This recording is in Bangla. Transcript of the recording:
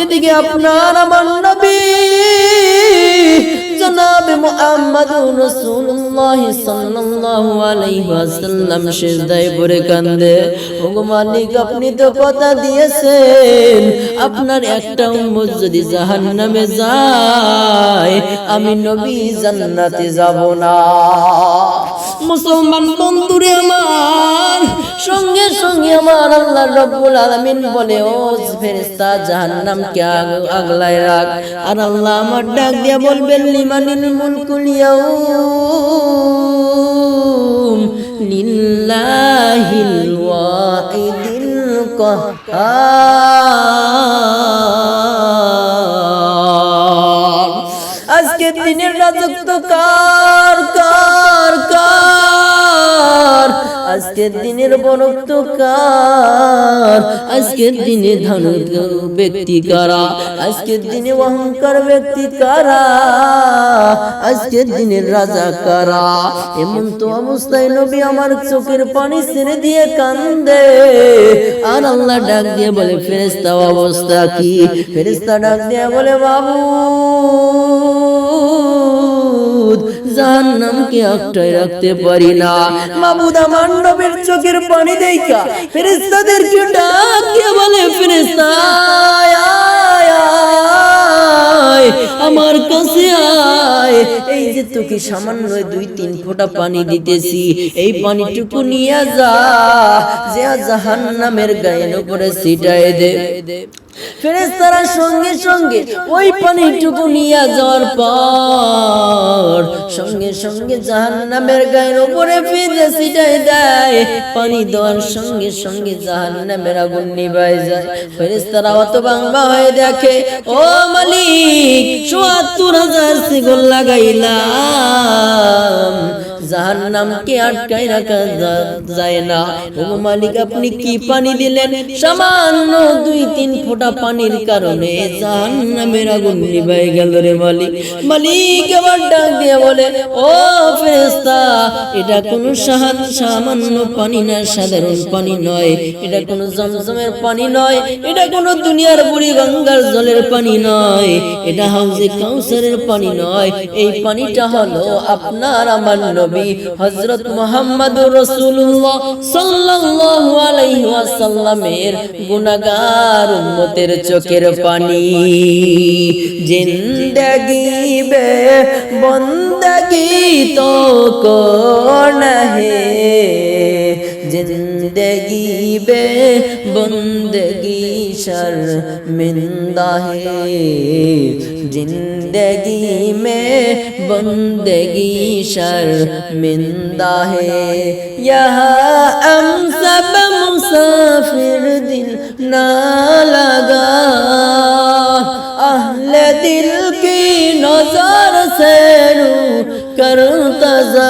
এদিকে আপনার আমার নবী, জনাবে মুহাম্মদ রাসূলুল্লাহ সাল্লাল্লাহু আলাইহি ওয়াসাল্লাম সিজদায় পড়ে মালিক, আপনি তো কথা দিয়েছেন, আপনার একটা উম্মত যদি জাহান্নামে যায়, আমি নবী জান্নাতে যাব না। মুসলমান বন্ধুরে আমার আল্লাহ রব্বুল আলামিন বলে, ও ফেরেশতা, জাহান্নামকে আগ- আগলায় রাখ। আর আল্লাহ আমার ডাক দিয়া বলবেন, লিমানিল মুলকুল ইয়াউম লিল্লাহিল ওয়াহিদিল কাহার আজকে দিনের রাজত্ব কার আজকের দিনের বরত্ব কার? আজকের দিনে ধন ব্যক্তি কারা? আজকের দিনে অহংকার ব্যক্তি কারা? আজকের দিনের রাজা কারা? এমন তো অবস্থায় নবী আমার চোখের পানি ছেড়ে দিয়ে কান্দে। আর আল্লাহ ডাক দিয়ে বলে ফেরেস্তা অবস্থা কি? ফেরেস্তা ডাক দিয়ে বলে, বাবু জাহান্নামকে আটকায় রাখতে পারি না। মাবুদ আমার নবীর চোখের পানি দেখা ফেরেশতাদেরকে ডাক দিয়ে বলে আয়, আমার কাছে আয়। এই যে তোকে সামান্য দুই তিন ফোঁটা পানি দিতেছি এই পানিটুকু নিয়ে যা যে জাহান্নামের গায়ের উপরে ছিটায় দে। ফেরেশতারা সঙ্গে সঙ্গে ওই পানিটুকু নিয়ে যাওয়ার পর সঙ্গে সঙ্গে জাহান্নামের গায়ের উপরে ফিরে ছিটাই দেয়। পানি দেওয়ার সঙ্গে সঙ্গে জাহান্নামের আগুন নিভাই যায়। ফেরেশতারা অত বাংলা হয়ে দেখে, ও মালিক, চুয়াত্তর হাজার সেগুন লাগাইলাম জাহান্নামকে আটকাই রাখা যায় না। ও মালিক, আপনি কি পানি দিলেন? সামান্য দুই তিন ফোঁটা পানির কারণে জাহান্নামের আগুন নিভাই গেল রে মালিক। মালিক আবার ডাক দিয়ে বলে, ও ফেরেশতা, এটা কোনো সাহায্য সামান্য পানি না, সাধারণ পানি নয়। এটা কোনো জমজমের পানি নয়। এটা কোনো দুনিয়ার বুড়ি গঙ্গার জলের পানি নয়। এটা হাউজে কাউসারের পানি নয়। এই পানিটা হলো আপনার আমার নবী হযরত মুহাম্মদুর রাসূলুল্লাহ সাল্লাল্লাহু আলাইহি ওয়াসাল্লামের গুনাহগার উম্মতের চোখের পানি। জিন্দেগি বে বন্দগি তো কোন হে जिंदगी बे बंदगी शर्मिंदा है जिंदगी में बंदगी शर्मिंदा है यहाँ हम सब मुसाफिर दिल ना लगा अहले दिल की नजर से रू करता जा